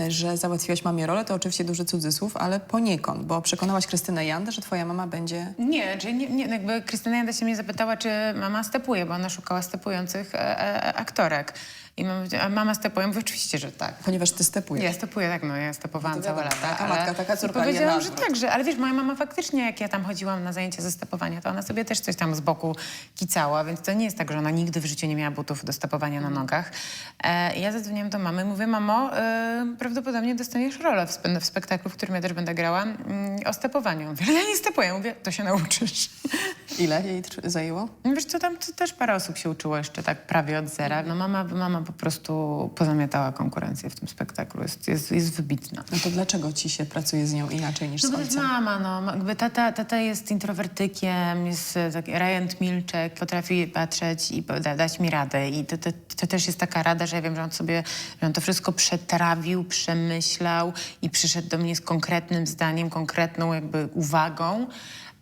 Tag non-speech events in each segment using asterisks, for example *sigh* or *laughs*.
e, że załatwiłaś mamie rolę, to oczywiście duży cudzysłów, ale poniekąd, bo przekonałaś Krystynę Jandę, że twoja mama będzie... Nie, czyli nie, nie, jakby Krystyna Janda się mnie zapytała, czy mama stepuje, bo ona szukała stepujących e, e, aktorek. I mama, powiedziała, a mama stepuje? Mówię, oczywiście, że tak. Ponieważ ty stepujesz. Ja stepuję, tak, no ja stepowałam To całe lata. taka matka, taka i córka, powiedziałam, że tak, że, ale wiesz, moja mama faktycznie, jak ja tam chodziłam na zajęcia ze stepowania, to ona sobie też coś tam z boku kicała, więc to nie jest tak, że ona nigdy w życiu nie miała butów do stepowania na nogach. E, ja zadzwoniłam do mamy i mówię, mamo, e, prawdopodobnie dostaniesz rolę w, w spektaklu, w którym ja też będę grała, mm, o stepowaniu. Mówię, ale ja nie stepuję. Mówię, to się nauczysz. *laughs* Ile jej zajęło? No Wiesz co, tam też parę osób się uczyło jeszcze tak prawie od zera. No mama, mama po prostu pozamiatała konkurencję w tym spektaklu. Jest, jest, jest wybitna. No to dlaczego ci się pracuje z nią inaczej niż No z ojcem? mama, no. Jakby tata, tata jest introwertykiem, jest e, taki rejent milczek, potrafi patrzeć i da, dać mi radę. I to, to, to też jest taka rada, że ja wiem, że on sobie, że on to wszystko przetrawił, przemyślał i przyszedł do mnie z konkretnym zdaniem, konkretną jakby uwagą.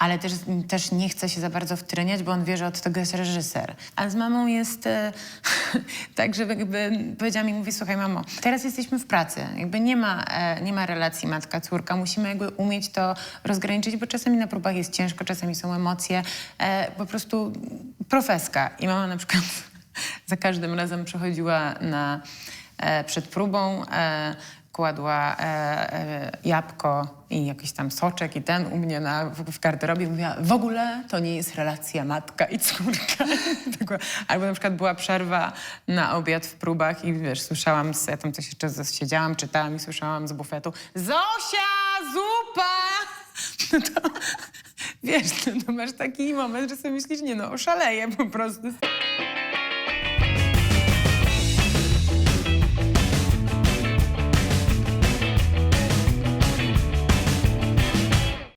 Ale też, też nie chce się za bardzo wtryniać, bo on wie, że od tego jest reżyser. A z mamą jest e, *laughs* tak, że jakby powiedziała mi, mówi, słuchaj mamo, teraz jesteśmy w pracy, jakby nie ma, e, nie ma relacji matka-córka, musimy jakby umieć to rozgraniczyć, bo czasami na próbach jest ciężko, czasami są emocje, e, po prostu profeska. I mama na przykład *laughs* za każdym razem przechodziła na, e, przed próbą, e, kładła e, e, jabłko i jakiś tam soczek i ten u mnie na, w, w garderobie mówiła, w ogóle to nie jest relacja matka i córka. *laughs* Albo na przykład była przerwa na obiad w próbach i wiesz, słyszałam, z, ja tam coś jeszcze siedziałam, czytałam i słyszałam z bufetu, Zosia, zupa! *laughs* No to wiesz, no, to masz taki moment, że sobie myślisz, nie no, oszaleję po prostu.